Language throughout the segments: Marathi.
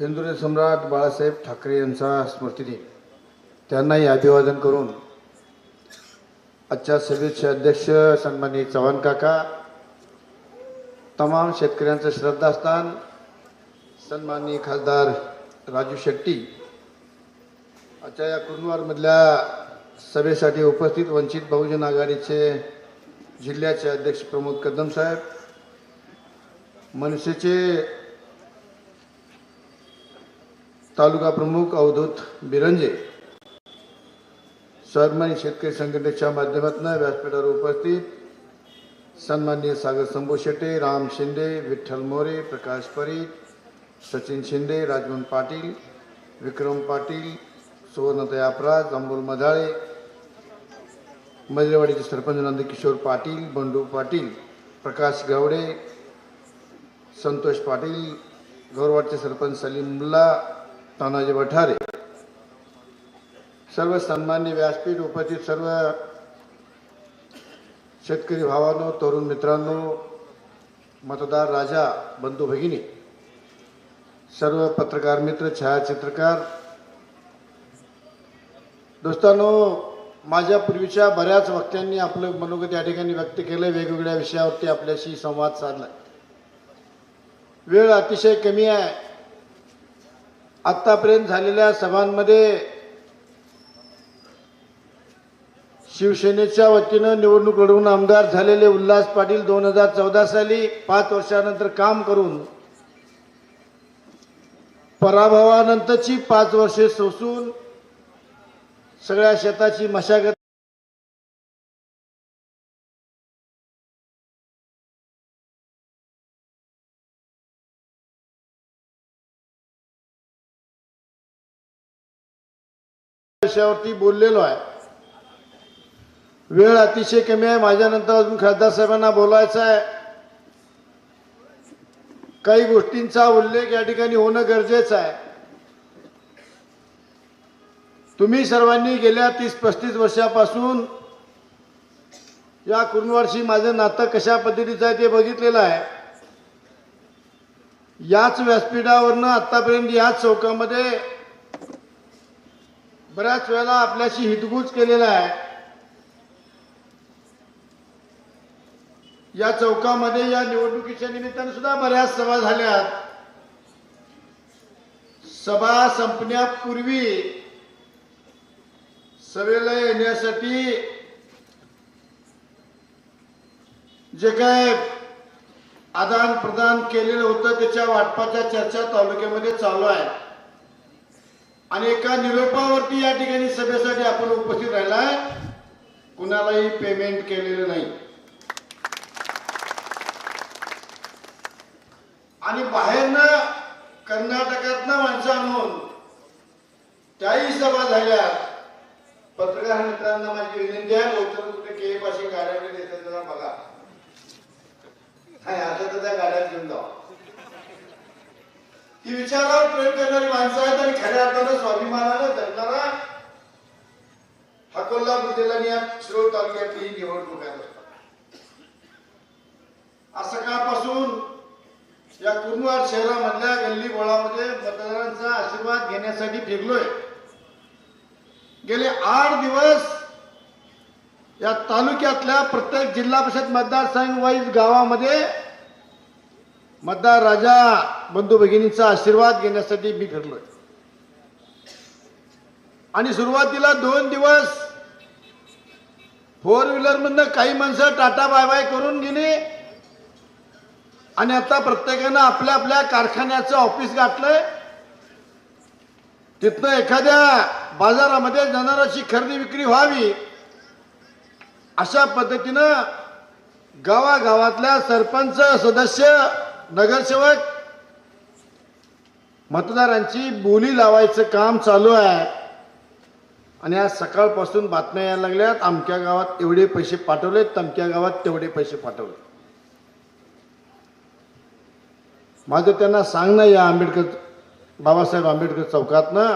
हिंदुरे सम्राट बाळासाहेब ठाकरे यांचा स्मृतिदिन. त्यांनाही अभिवादन करून आजच्या सभेचे अध्यक्ष सन्मानी चव्हाण काका तमाम शेतकऱ्यांचं श्रद्धास्थान सन्माननीय खासदार राजू शेट्टी आजच्या या कुर्नवारमधल्या सभेसाठी उपस्थित वंचित बहुजन आघाडीचे जिल्ह्याचे अध्यक्ष प्रमोद कदम साहेब मनसेचे तालुका प्रमुख अवधूत बिरंजे सन्मानित शेतकरी संघटनेच्या माध्यमातून व्यासपीठावर उपस्थित सन्माननीय सागर संभू शेटे राम शिंदे विठ्ठल मोरे प्रकाश परीख सचिन शिंदे राजमोहन पाटील विक्रम पाटील सुवर्णताई अपराज अमोल मधाळे मजरेवाडीचे सरपंच नंदकिशोर पाटील बंडू पाटील प्रकाश गावडे संतोष पाटील गौरवाडचे सरपंच सलीम मुल्ला तानाजी वठारे सर्व सन्मान्य व्यासपीठ उपस्थित सर्व शेतकरी भावांनो तरुण मित्रांनो मतदार राजा बंधू भगिनी सर्व पत्रकार मित्र छायाचित्रकार दोस्तांनो माझ्या पूर्वीच्या बऱ्याच वक्त्यांनी आपलं मनोगत या ठिकाणी व्यक्त केलं वेगवेगळ्या विषयावरती आपल्याशी संवाद साधला. वेळ अतिशय कमी आहे. आत्तापर्यंत झालेल्या सभांमध्ये शिवसेनेच्या वतीनं निवडणूक लढवून आमदार झालेले उल्हास पाटील दोन हजार चौदा साली पाच वर्षानंतर काम करून पराभवानंतरची पाच वर्षे सोसून सगळ्या शेताची मशागत विषयावरती बोललेलो आहे. वेळ अतिशय कमी आहे. माझ्यानंतर अजून खासदार साहेबांना बोलायचं आहे. काही गोष्टींचा उल्लेख या ठिकाणी होणं गरजेचं आहे. तुम्ही सर्वांनी गेल्या तीस पस्तीस वर्षापासून या कुर्नवारशी माझं नातं कशा पद्धतीचं आहे ते बघितलेलं आहे. याच व्यासपीठावरनं आतापर्यंत याच चौकामध्ये बऱ्याच वेळेला आपल्याशी हितगुज केलेला आहे. या चौकामध्ये या निवडणुकीच्या निमित्ताने सुद्धा बऱ्याच सभा झाल्या सभा संपण्यापूर्वी सभेला येण्यासाठी जे काय आदान प्रदान केलेलं होतं त्याच्या वाटपाच्या चर्चा तालुक्यामध्ये चालू आहे. आणि एका निरोपावरती या ठिकाणी सभेसाठी आपण उपस्थित राहिलाय. कुणालाही पेमेंट केलेलं नाही. आणि बाहेरनं कर्नाटकातनं माणसं आणून त्याही सभा झाल्या. पत्रकार मित्रांना माझी विनंती आहे लवकर कुठे के पाशी गाड्या वगैरे देतात बघा. नाही आता तर त्या गाड्यात घेऊन जावा. ही विचारावर प्रेम करणारी माणसं आहेत आणि खऱ्या अर्थानं स्वाभिमानानं धरणारा हा कोल्हापूर या शिरोळ तालुक्यातली निवडणूक आहे. आज सकाळपासून या कुर्नवाड शहरामधल्या गल्ली बोळामध्ये मतदारांचा आशीर्वाद घेण्यासाठी फिरलोय. गेले आठ दिवस या तालुक्यातल्या प्रत्येक जिल्हा परिषद मतदारसंघ वाईज गावामध्ये मतदार राजा बंधू भगिनींचा आशीर्वाद घेण्यासाठी मी फिरलोय आणि सुरुवातीला दोन दिवस फोर व्हीलर मधनं काही माणसं टाटा बाय बाय करून गेली. आणि आता प्रत्येकानं आपल्या आपल्या कारखान्याचं ऑफिस गाठलंय. तिथनं एखाद्या बाजारामध्ये जनावरांची खरेदी विक्री व्हावी अशा पद्धतीनं गावागावातल्या सरपंच सदस्य नगरसेवक मतदारांची बोली लावायचं काम चालू आहे. आणि आज सकाळपासून बातम्या यायला लागल्यात. आमच्या गावात एवढे पैसे पाठवलेत तमक्या गावात तेवढे पैसे पाठवले माझं त्यांना सांगणं या आंबेडकर बाबासाहेब आंबेडकर चौकातनं.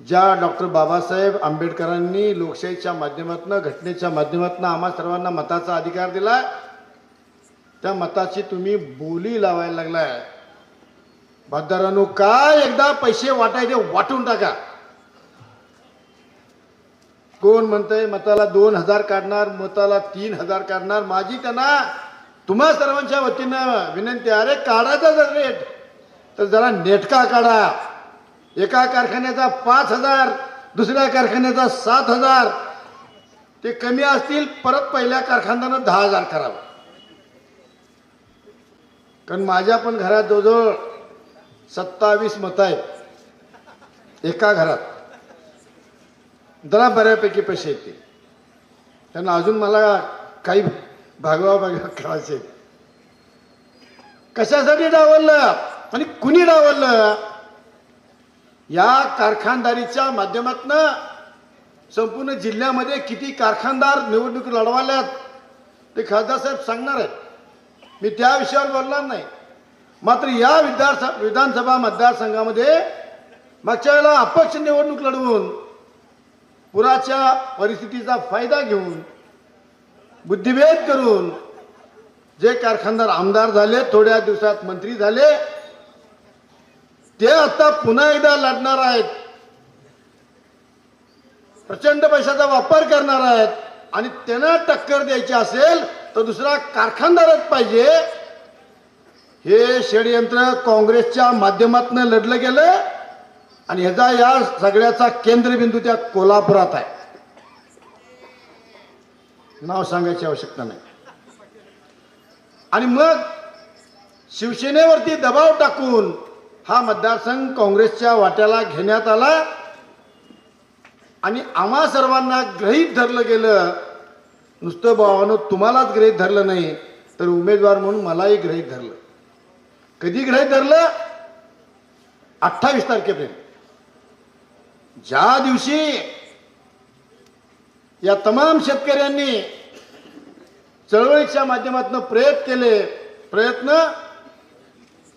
ज्या डॉक्टर बाबासाहेब आंबेडकरांनी लोकशाहीच्या माध्यमातून घटनेच्या माध्यमातून आम्हा सर्वांना मताचा अधिकार दिला त्या मताची तुम्ही बोली लावायला लागलाय. मतदारांनो काय एकदा पैसे वाटायचे वाटून टाका. कोण म्हणतंय मताला दोन हजार काढणार मताला तीन हजार काढणार? माझी त्यांना तुम्हा सर्वांच्या वतीनं विनंती अरे काढायचा जर रेट तर जरा नेटका काढा. एका कारखान्याचा पाच हजार दुसऱ्या कारखान्याचा सात हजार. ते कमी असतील परत पहिल्या कारखान्यानं दहा हजार करावं. कारण माझ्या पण घरात जवळजवळ सत्तावीस मतं आहेत. एका घरात. जरा बऱ्यापैकी पैसे येतील त्यांना अजून मला काही भागवा भागवा करायचे कशासाठी डावललं? आणि कुणी डावललं? या कारखानदारीच्या माध्यमातनं संपूर्ण जिल्ह्यामध्ये किती कारखानदार निवडणूक लढवाल्यात ते खासदार साहेब सांगणार आहेत. मी त्या विषयावर बोलणार नाही. मात्र या विधानसभा विधानसभा मतदारसंघामध्ये मागच्या वेळेला अपक्ष निवडणूक लढवून पुराच्या परिस्थितीचा फायदा घेऊन बुद्धिभेद करून जे कारखानदार आमदार झाले थोड्या दिवसात मंत्री झाले ते आता पुन्हा एकदा लढणार आहेत. प्रचंड पैशाचा वापर करणार आहेत आणि त्यांना टक्कर द्यायची असेल तर दुसरा कारखानदारच पाहिजे. हे षडयंत्र काँग्रेसच्या माध्यमातून लढलं गेलं आणि ह्याचा या सगळ्याचा केंद्रबिंदू त्या कोल्हापुरात आहे. नाव सांगायची आवश्यकता नाही. आणि मग शिवसेनेवरती दबाव टाकून हा मतदारसंघ काँग्रेसच्या वाट्याला घेण्यात आला आणि आम्हा सर्वांना ग्रहीत धरलं गेलं नुसतं भावानं तुम्हालाच ग्रहीत धरलं नाही तर उमेदवार म्हणून मलाही ग्रहीत धरलं. कधी ग्रहीत धरलं अठ्ठावीस तारखेपर्यंत. ज्या दिवशी या तमाम शेतकऱ्यांनी चळवळीच्या माध्यमातून प्रयत्न केले प्रयत्न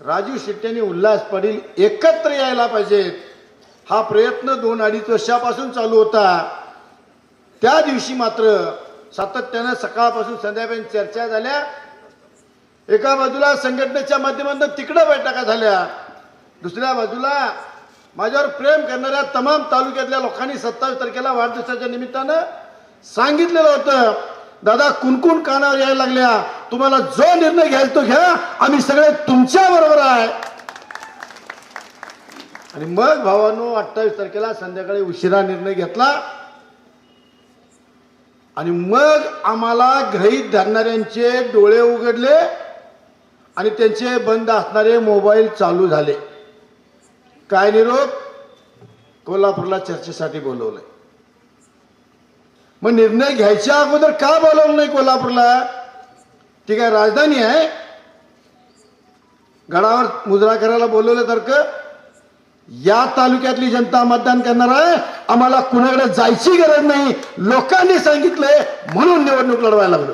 राजू शेट्ट्यांनी उल्हास पाटील एकत्र यायला पाहिजेत. हा प्रयत्न दोन अडीच वर्षापासून चालू होता. त्या दिवशी मात्र सातत्यानं सकाळपासून संध्याकाळी चर्चा झाल्या. एका बाजूला संघटनेच्या माध्यमातून तिकडं बैठका झाल्या. दुसऱ्या बाजूला माझ्यावर प्रेम करणाऱ्या तमाम तालुक्यातल्या लोकांनी सत्तावीस तारखेला वाढदिवसाच्या निमित्तानं सांगितलेलं होतं दादा कुणकुण कानावर यायला लागल्या? तुम्हाला जो निर्णय घ्यायचा तो घ्या. आम्ही सगळे तुमच्या बरोबर आहे. आणि मग भावानो अठ्ठावीस तारखेला संध्याकाळी उशिरा निर्णय घेतला. आणि मग आम्हाला ग्रहीत धरणाऱ्यांचे डोळे उघडले. आणि त्यांचे बंद असणारे मोबाईल चालू झाले. काय निरोप? कोल्हापूरला चर्चेसाठी बोलवलंय. मग निर्णय घ्यायच्या अगोदर का बोलवलं नाही कोल्हापूरला? ती काय राजधानी आहे? गडावर मुजरा करायला बोलवलं बोलवल्यासारखं या तालुक्यातली जनता मतदान करणार आहे. आम्हाला कुणाकडे जायची गरज नाही. लोकांनी सांगितलंय म्हणून निवडणूक लढवायला लागलो.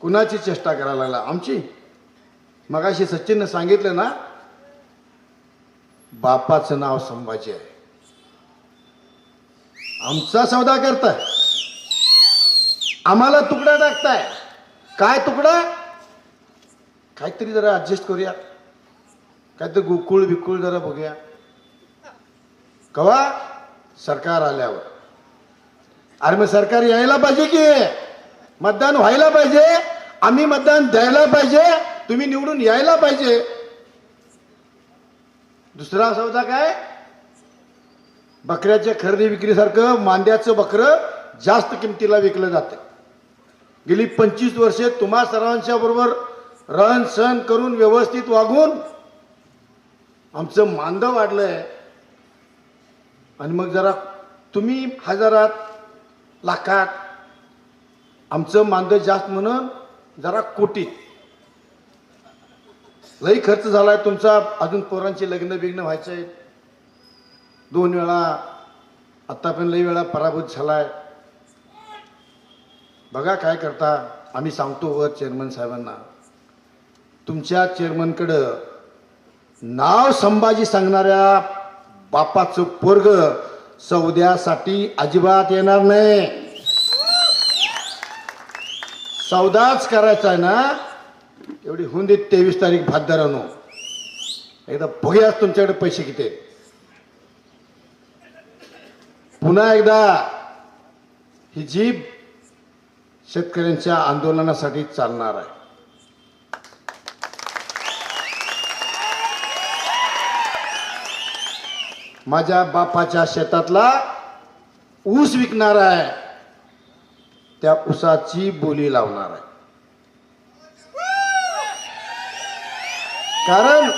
कुणाची चेष्टा करायला लागला? आमची? मगाशी सचिननं सांगितलं ना बापाचं नाव संभाजी आहे. आमचा सौदा करताय. आम्हाला तुकडा टाकताय. काय तुकडा? काहीतरी जरा ऍडजस्ट करूया. काहीतरी गुकुळ बिकुळ जरा बघूया. कवा? सरकार आल्यावर. अरे मग सरकार यायला पाहिजे की? मतदान व्हायला पाहिजे आम्ही मतदान द्यायला पाहिजे तुम्ही निवडून यायला पाहिजे. दुसरा सौदा काय? बकऱ्याच्या खरेदी विक्रीसारखं मांद्याचं बकरं जास्त किमतीला विकलं जातं. गेली पंचवीस वर्षे तुम्हा सर्वांच्या बरोबर रहन सहन करून व्यवस्थित वागून आमचं मांद वाढलंय. आणि मग जरा तुम्ही हजारात लाखात आमचं मानधन जास्त म्हणून जरा कोटीत लई खर्च झालाय तुमचा. अजून पोरांची लग्न बिग्न व्हायचे दोन वेळा आता पण लई वेळा पराभूत झालाय. बघा काय करता. आम्ही सांगतो वर चेअरमन साहेबांना. तुमच्या चेअरमनकडं नाव संभाजी सांगणाऱ्या बापाचं पोरग सौद्यासाठी अजिबात येणार नाही. सौदाच करायचा आहे ना एवढी होऊन तेवीस तारीख भातदारानो. एकदा बघूयाच तुमच्याकडे पैसे किती पुन्हा एकदा ही जीभ शेतकऱ्यांच्या आंदोलनासाठी चालणार आहे. माझ्या बापाच्या शेतातला ऊस विकणार आहे. त्या उसाची बोली लावणार आहे. कारण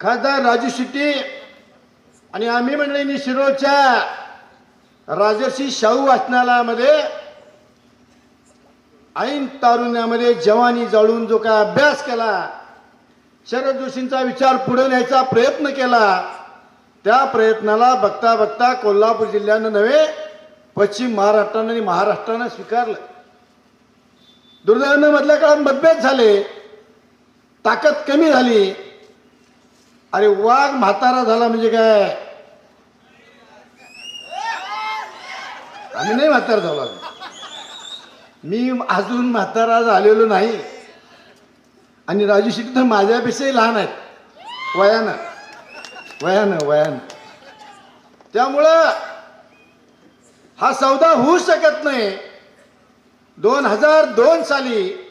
खासदार राजू शेट्टी आणि आम्ही मंडळींनी शिरोळच्या राजर्षी शाहू वाचनालयामध्ये ऐन तारुण्यामध्ये जवानी जाळून जो काय अभ्यास केला शरद जोशींचा विचार पुढे न्यायचा प्रयत्न केला त्या प्रयत्नाला बघता बघता कोल्हापूर जिल्ह्यानं नव्हे पश्चिम महाराष्ट्रानं आणि महाराष्ट्रानं स्वीकारलं. दुर्दैवानं मधल्या काळात मतभेद झाले. ताकद कमी झाली. अरे वाघ म्हातारा झाला म्हणजे काय? आम्ही नाही म्हातारा झालो मी अजून म्हातारा झालेलो नाही. आणि राजू शेट्टी तर माझ्यापेक्षाही लहान आहेत. वयानं. वयानं वयानं. त्यामुळं हा सौदा होऊ शकत नाही. दोन हजार दोन साली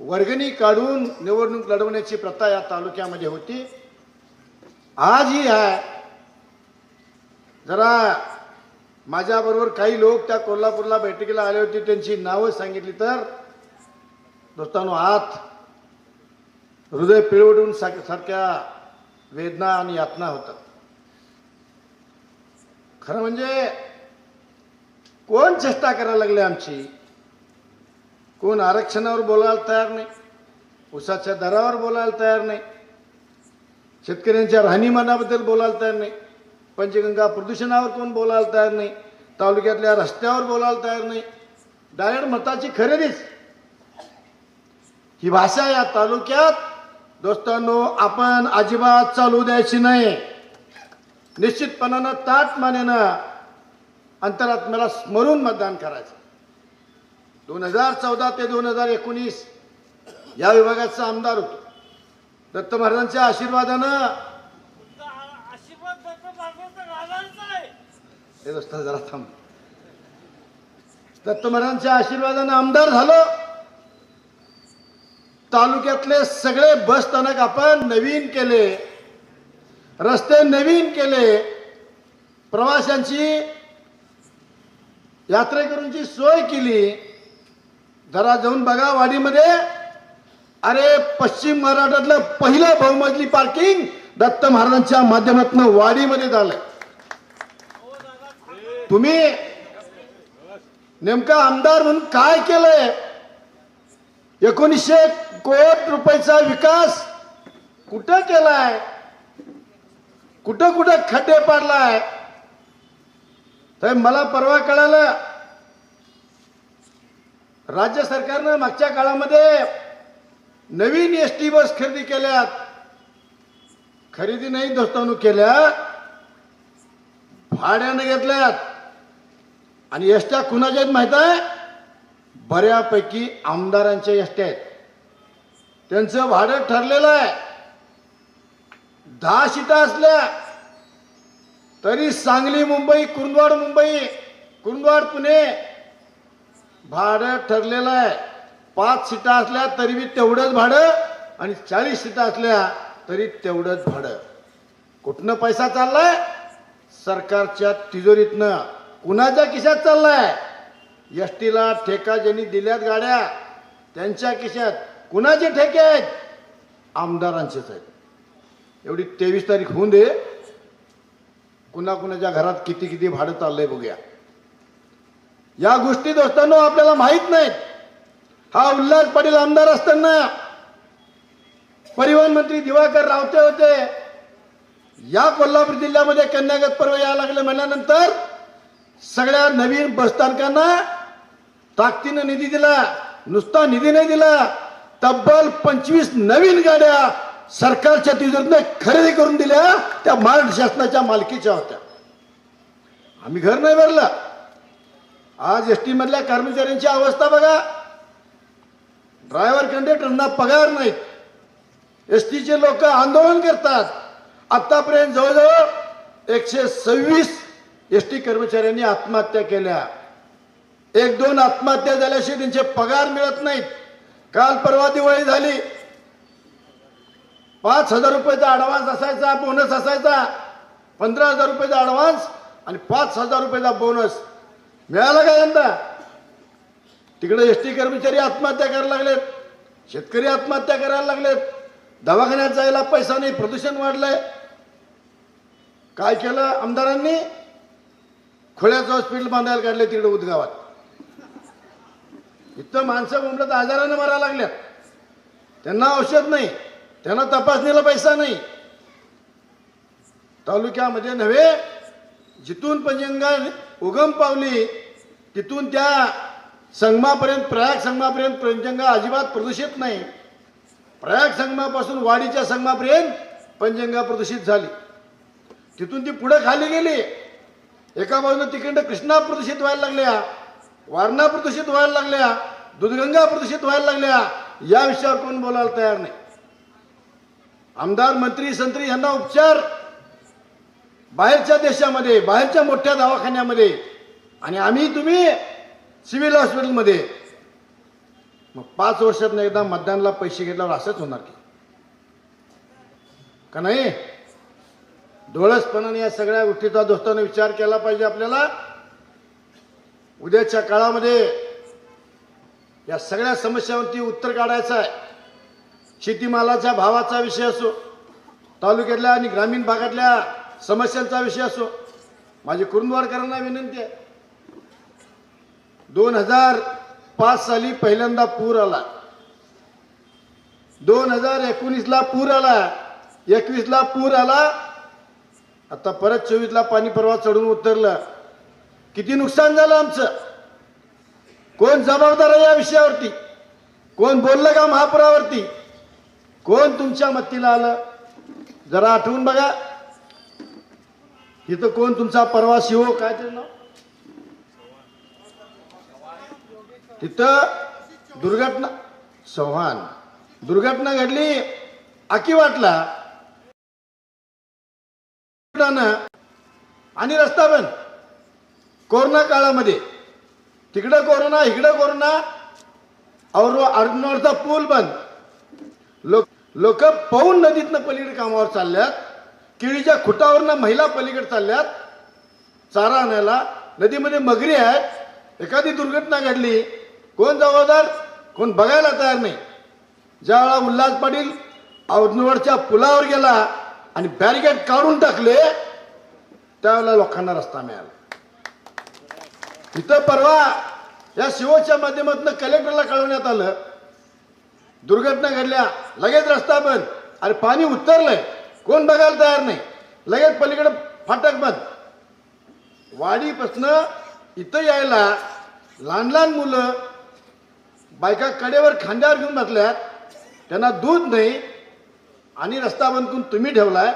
वर्गणी काढून निवडणूक लढवण्याची प्रथा या तालुक्यामध्ये होती. आजही आहे. जरा माझ्याबरोबर काही लोक त्या कोल्हापूरला बैठकीला आले होते त्यांची नावं सांगितली तर. दोस्तांनो आत हृदय पिळवडून सारख्या वेदना आणि यातना होतात. खरं म्हणजे कोण चेष्टा करायला लागले आमची? कोण आरक्षणावर बोलायला तयार नाही? उसाच्या दरावर बोलायला तयार नाही? शेतकऱ्यांच्या राहणीमानाबद्दल बोलायला तयार नाही? पंचगंगा प्रदूषणावर कोण बोलायला तयार नाही? तालुक्यातल्या रस्त्यावर बोलायला तयार नाही? डायरेक्ट मताची खरेदीच. ही भाषा या तालुक्यात दोस्तांनो आपण अजिबात चालू द्यायची नाही निश्चितपणानं ताट मानेनं अंतरात्म्याला स्मरून मतदान करायचं. दोन हजार चौदा ते दोन हजार एकोणीस या विभागाचा आमदार होतो. दत्त महाराजांच्या आशीर्वादानं आशीर्वाद हे जरा थांब. दत्त महाराजांच्या आशीर्वादानं आमदार झालो. तालुक्यातले सगळे बस स्थानक आपण नवीन केले. रस्ते नवीन केले प्रवाशांची यात्रेकरूंची सोय केली. जरा जाऊन बघा वाडीमध्ये. अरे पश्चिम महाराष्ट्रातलं पहिलं बहुमजली पार्किंग दत्त महाराजांच्या माध्यमातून वाडीमध्ये झालंय. तुम्ही नेमका आमदार म्हणून काय केलंय? एकोणीसशे कोट रुपयाचा विकास कुठं केलाय? कुठं कुठं खड्डे पाडलाय? तर मला परवा कळालं. राज्य सरकारनं मागच्या काळामध्ये नवीन एस टी बस खरेदी केल्यात. खरेदी नाही दोस्तांनो केल्या. भाड्यानं घेतल्यात. आणि एसट्या कुणाच्या आहेत माहीत आहे? बऱ्यापैकी आमदारांच्या एसट्या आहेत. त्यांचं भाडं ठरलेलं आहे. दहा सीटा असल्या तरी सांगली मुंबई कुंदवाड मुंबई कुंदवाड पुणे भाडं ठरलेलं आहे. पाच सीटा असल्या तरी बी तेवढंच भाडं आणि चाळीस सीटा असल्या तरी तेवढंच भाडं. कुठनं पैसा चाललाय? सरकारच्या तिजोरीतनं. कुणाच्या किशात चाललाय? एस टीला ठेका ज्यांनी दिल्यात गाड्या त्यांच्या किशात कुणाचे ठेके आहेत? आमदारांचेच आहेत. एवढी तेवीस तारीख होऊन दे. कुणा कुणाच्या घरात किती किती भाडं चाललंय बघूया. या गोष्टी दोस्तांनो आपल्याला माहीत नाहीत. हा उल्हास पाटील आमदार असताना परिवहन मंत्री दिवाकर रावते होते. या कोल्हापूर जिल्ह्यामध्ये कन्यागत पर्व यायला लागले म्हणल्यानंतर सगळ्या नवीन बसस्थानकांना ताकदीनं निधी दिला नुसता निधी नाही दिला. तब्बल पंचवीस नवीन गाड्या सरकारच्या तिजोरीतनं खरेदी करून दिल्या त्या महाराष्ट्र शासनाच्या मालकीच्या होत्या. आम्ही घर नाही भरलं. आज एस टी मधल्या कर्मचाऱ्यांची अवस्था बघा. ड्रायव्हर कंडक्टरना पगार नाहीत. एस टीचे लोक आंदोलन करतात. आतापर्यंत जवळजवळ एकशे सव्वीस एस टी कर्मचाऱ्यांनी आत्महत्या केल्या. एक दोन आत्महत्या झाल्याशिवाय त्यांचे पगार मिळत नाहीत. काल परवा दिवाळी झाली. पाच हजार रुपयाचा ॲडव्हान्स असायचा बोनस असायचा. पंधरा हजार रुपयाचा ॲडव्हान्स आणि पाच हजार रुपयाचा बोनस मिळाला का यंदा? तिकडे एस टी कर्मचारी आत्महत्या करायला लागलेत. शेतकरी आत्महत्या करायला लागलेत. दवाखान्यात जायला पैसा नाही प्रदूषण वाढलंय. काय केलं आमदारांनी? खोळ्याचं हॉस्पिटल बांधायला काढले तिकडे उदगावात. इथं माणसं बोंबलं तर आजारानं मरायला लागल्यात. त्यांना औषध नाही. त्यांना तपासणीला पैसा नाही. तालुक्यामध्ये नव्हे जिथून पंजंगा उगम पावली तिथून त्या संगमापर्यंत प्रयाग संगमापर्यंत पंचंगा अजिबात प्रदूषित नाही. प्रयाग संगमापासून वाडीच्या संगमापर्यंत पंचंगा प्रदूषित झाली. तिथून ती पुढं खाली गेली. एका बाजूने तिकडं कृष्णा प्रदूषित व्हायला लागल्या वारणा प्रदूषित व्हायला लागल्या दूधगंगा प्रदूषित व्हायला लागल्या. या विषयावर कोण बोलायला तयार नाही. आमदार मंत्री संत्री यांना उपचार. बाहेरच्या देशामध्ये बाहेरच्या मोठ्या दवाखान्यामध्ये. आणि आम्ही तुम्ही सिव्हिल हॉस्पिटलमध्ये. मग पाच वर्षात एकदा मतदानाला पैसे घेतल्यावर असंच होणार की? का नाही? डोळसपणाने या सगळ्या गोष्टीचा दोस्तांना विचार केला पाहिजे आपल्याला. उद्याच्या काळामध्ये या सगळ्या समस्यांवरती उत्तर काढायचं आहे. शेतीमालाच्या भावाचा विषय असो तालुक्यातल्या आणि ग्रामीण भागातल्या समस्यांचा विषय असो माझी कुरुंदवारकरांना विनंती आहे. दोन हजार पाच साली पहिल्यांदा पूर आला. दोन हजार एकोणीसला पूर आला एकवीसला पूर आला आता परत चोवीसला पाणी परवा चढून उतरलं. किती नुकसान झालं आमचं? कोण जबाबदार आहे या विषयावरती? कोण बोललं का महापुरावरती? कोण तुमच्या मत्तीला आलं? जरा आठवून बघा. इथं कोण तुमचा परवा हो काय ते नाव? तिथं दुर्घटना चव्हाण. दुर्घटना घडली आकी वाटला. आणि रस्ता बंद. कोरोना काळामध्ये. तिकडं कोरोना इकडं कोरोना. और अर्जुनवरचा पूल बंद. लोक लोक पाऊन नदीतनं पलीकडे कामावर चालल्यात केळीच्या खुटावरनं महिला पलीकडे चालल्यात चारा आणायला. नदीमध्ये मगरी आहेत. एखादी दुर्घटना घडली कोण जबाबदार कोण बघायला तयार नाही. ज्यावेळा उल्हास पाटील औदनवडच्या पुलावर गेला आणि बॅरिकेड काढून टाकले त्यावेळेला लोकांना रस्ता मिळाला. इथं परवा या शिवच्या माध्यमातून कलेक्टरला कळवण्यात आलं दुर्घटना घडल्या लगेच रस्ता बंद. अरे पाणी उतरलंय. कोण बघायला तयार नाही? लगेच पलीकडे फाटक बंद. वाडीपासनं इथं यायला लहान लहान मुलं बायका कडेवर खांद्यावर घेऊन बसल्यात. त्यांना दूध नाही आणि रस्ता बंद करून तुम्ही ठेवलाय.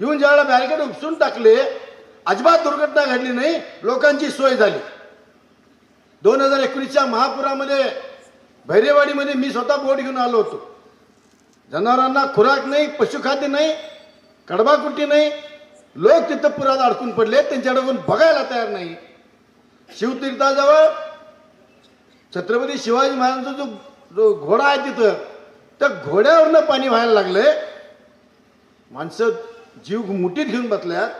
येऊन ज्यावेळेला बॅरिकेड उपसून टाकले अजिबात दुर्घटना घडली नाही लोकांची सोय झाली. दोन हजार एकोणीसच्या महापुरामध्ये भैरेवाडीमध्ये मी स्वतः बोट घेऊन आलो होतो. जनावरांना खुराक नाही पशुखाद्य नाही कडबाकुटी नाही. लोक तिथं पुरात अडकून पडले त्यांच्याकडून बघायला तयार नाही. शिवतीर्थाजवळ छत्रपती शिवाजी महाराजांचा जो जो घोडा आहे तिथं त्या घोड्यावरनं पाणी व्हायला लागलंय. माणसं जीव मुठीत घेऊन बसल्यात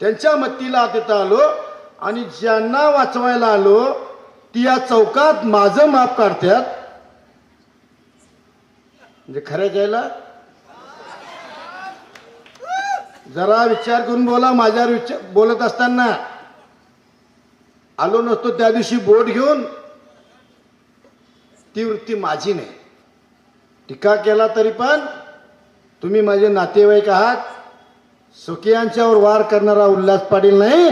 त्यांच्या मत्तीला तिथं आलो आणि ज्यांना वाचवायला आलो ती या चौकात माझं माप काढतात म्हणजे खऱ्या घ्यायला जरा विचार करून बोला माझ्यावर विचार बोलत असताना. आलो नसतो त्या दिवशी बोट घेऊन. ती वृत्ती माझी नाही. टीका केला तरी पण तुम्ही माझे नातेवाईक आहात. सुकियांच्यावर वार करणारा उल्हास पाटील नाही.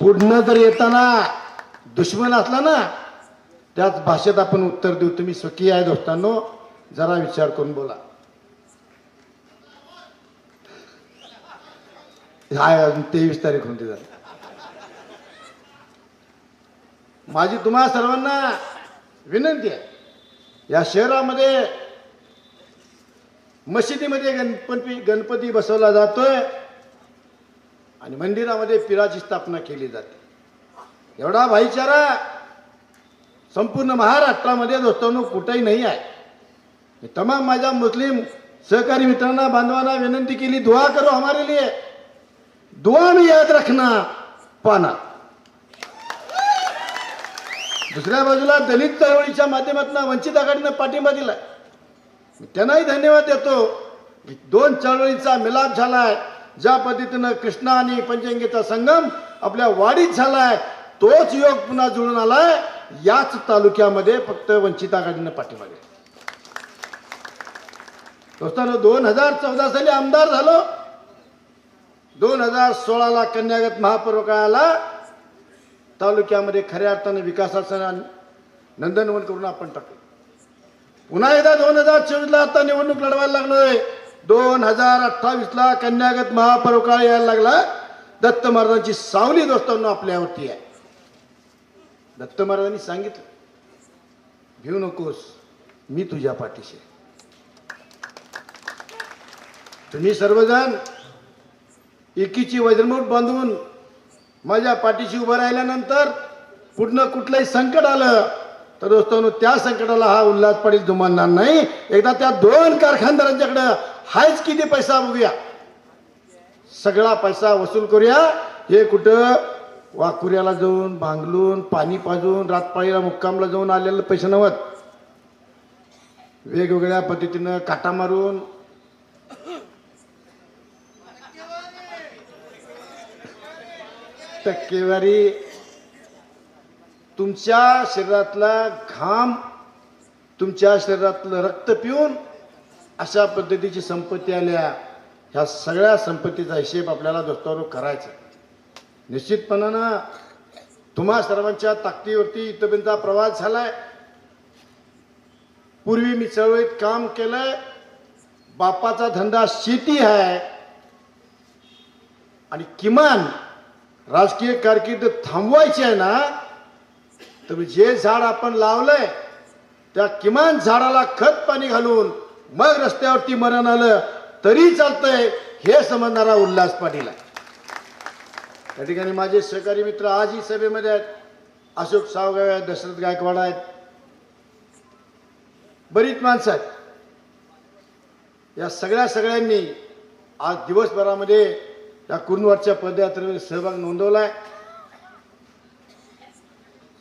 पुढनं जर येताना दुश्मन असला ना त्याच भाषेत आपण उत्तर देऊ. तुम्ही सुखी आहे दोस्तांनो जरा विचार करून बोला. हाय अजून तेवीस तारीख होती झाली माझी तुम्हा सर्वांना विनंती आहे या शहरामध्ये मशिदीमध्ये गणपती गणपती बसवला जातोय आणि मंदिरामध्ये पिराची स्थापना केली जाते. एवढा भाईचारा संपूर्ण महाराष्ट्रामध्ये दोस्तांनो कुठेही नाही आहे. मी तमाम माझ्या मुस्लिम सहकारी मित्रांना बांधवांना विनंती केली दुआ करो हमारे लिए. दुआ मी याद रखना पाना. दुसऱ्या बाजूला दलित चळवळीच्या माध्यमातून वंचित आघाडीनं पाठिंबा दिलाय. मी त्यांनाही धन्यवाद देतो. दोन चळवळीचा मिलाप झालाय. ज्या पद्धतीनं कृष्णा आणि पंचंगीचा संगम आपल्या वाडीत झालाय. तोच योग पुन्हा जुळून आलाय याच तालुक्यामध्ये फक्त वंचित आघाडीनं पाठिंबा दिला दोस्तांनो दोन हजार चौदा साली आमदार झालो. दोन हजार सोळाला कन्यागत महापर्व काळाला तालुक्यामध्ये खऱ्या अर्थानं विकासाचं नंदनवन करून आपण टाकलो पुन्हा एकदा दोन हजार चोवीसला आता निवडणूक लढवायला लागलोय. दोन हजार अठ्ठावीसला कन्यागत महापर्व काळ यायला लागला. दत्त महाराजांची सावली दोस्तांनो आपल्यावरती आहे. दत्त महाराजांनी सांगितलं घेऊ नकोस मी तुझ्या पाठीशी तुम्ही सर्वजण एकीची वज्रमूठ बांधून माझ्या पाठीशी उभं राहिल्यानंतर कुठनं कुठलंही संकट आलं तर दोस्तांनो त्या संकटाला हा उल्हास पाटील जुमानणार नाही. एकदा त्या दोन कारखानदारांच्याकडं हायच किती पैसा बघूया. सगळा पैसा वसूल करूया. हे कुठं वाकुऱ्याला जाऊन भांगलून पाणी पाजून रातपाळीला मुक्कामला जाऊन आलेलं पैसे नव्हत. वेगवेगळ्या पद्धतीनं काटा मारून टक्केवारी तुमच्या शरीरातला घाम तुमच्या शरीरातलं रक्त पिऊन अशा पद्धतीची संपत्ती आल्या. ह्या सगळ्या संपत्तीचा हिशेब आपल्याला दोस्तावर करायचा. निश्चितपणानं तुम्हा सर्वांच्या ताकदीवरती इथपर्यंत प्रवास झालाय. पूर्वी मी चळवळीत काम केलंय. बापाचा धंदा शेती आहे. आणि किमान राजकीय कारकीर्द थांबवायची आहे ना तर जे झाड आपण लावलंय त्या किमान झाडाला खत पाणी घालून मग रस्त्यावरती मरण आलं तरी चालतंय हे समजणारा उल्हास पाटील आहे. त्या ठिकाणी माझे सहकारी मित्र आजही सभेमध्ये आहेत. अशोक सावगाव आहेत दशरथ गायकवाड आहेत. बरीच माणसं आहेत. या सगळ्या सगळ्यांनी आज दिवसभरामध्ये या कुरुंदवाडच्या पदयात्रेमध्ये सहभाग नोंदवलाय.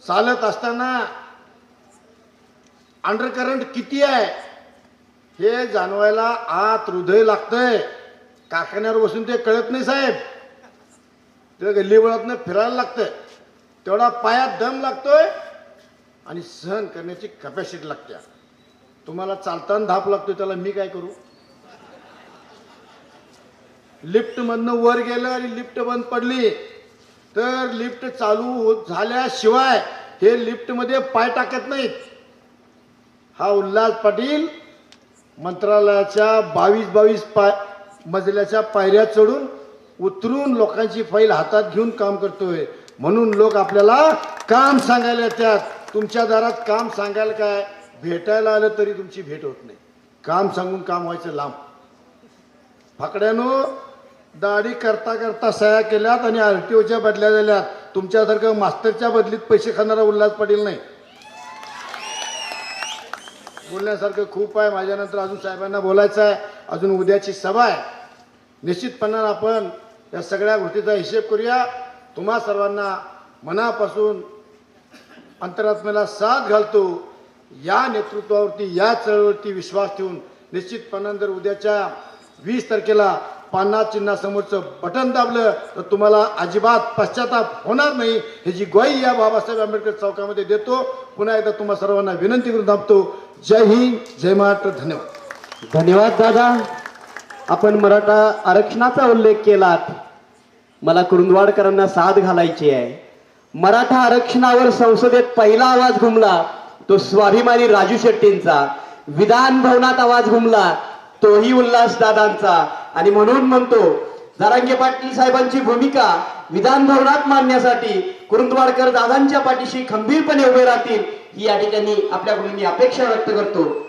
चालत असताना अंडरकरंट किती आहे हे जाणवायला आत हृदय लागतंय. कारखान्यावर बसून ते कळत नाही साहेब. त्या गल्लीबळातनं फिरायला लागतंय. तेवढा पायात दम लागतोय आणि सहन करण्याची कपॅसिटी लागते. तुम्हाला चालताना धाप लागतोय त्याला मी काय करू? लिफ्टमधनं वर गेलं आणि लिफ्ट बंद पडली तर लिफ्ट चालू होत झाल्याशिवाय हे लिफ्टमध्ये पाय टाकत नाहीत. हा उल्हास पाटील मंत्रालयाच्या बावीस बावीस पाय मजल्याच्या पायऱ्या चढून उतरून लोकांची फाईल हातात घेऊन काम करतोय. म्हणून लोक आपल्याला काम सांगायला येतात. तुमच्या दारात काम सांगायला काय? भेटायला आलं तरी तुमची भेट होत नाही. काम सांगून काम व्हायचं लांब. फाकड्यानो दाढी करता करता सह्या केल्यात आणि आर टी ओच्या बदल्या झाल्यात. तुमच्यासारखं मास्तरच्या बदलीत पैसे खाणारा उल्हास पाटील नाही. बोलण्यासारखं खूप आहे. माझ्यानंतर अजून साहेबांना बोलायचं आहे. अजून उद्याची सभा आहे. निश्चितपणानं आपण या सगळ्या गोष्टीचा हिशेब करूया. तुम्हा सर्वांना मनापासून अंतरात्म्याला साथ घालतो. या नेतृत्वावरती या चळवळीवरती विश्वास ठेवून निश्चितपणानं जर उद्याच्या वीस तारखेला पान्हा चिन्हासमोरचं बटन दाबलं तर तुम्हाला अजिबात पश्चाताप होणार नाही. ह्याची ग्वाही या बाबासाहेब आंबेडकर चौकामध्ये देतो पुन्हा एकदा तुम्हा सर्वांना विनंती करून थांबतो. जय हिंद जय महाराष्ट्र धन्यवाद. धन्यवाद दादा. आपण मराठा आरक्षणाचा उल्लेख केलात. मला कुरुंदवाडकरांना साथ घालायची आहे. मराठा आरक्षणावर संसदेत पहिला आवाज घुमला तो स्वाभिमानी राजू शेट्टींचा. विधान भवनात आवाज घुमला तोही उल्हास दादांचा. आणि म्हणून म्हणतो जारांगे पाटील साहेबांची भूमिका विधान भवनात मांडण्यासाठी कुरुंदवाडकर दादांच्या पाठीशी खंबीरपणे उभे राहतील ही या ठिकाणी आपल्या मुलींनी अपेक्षा व्यक्त करतो.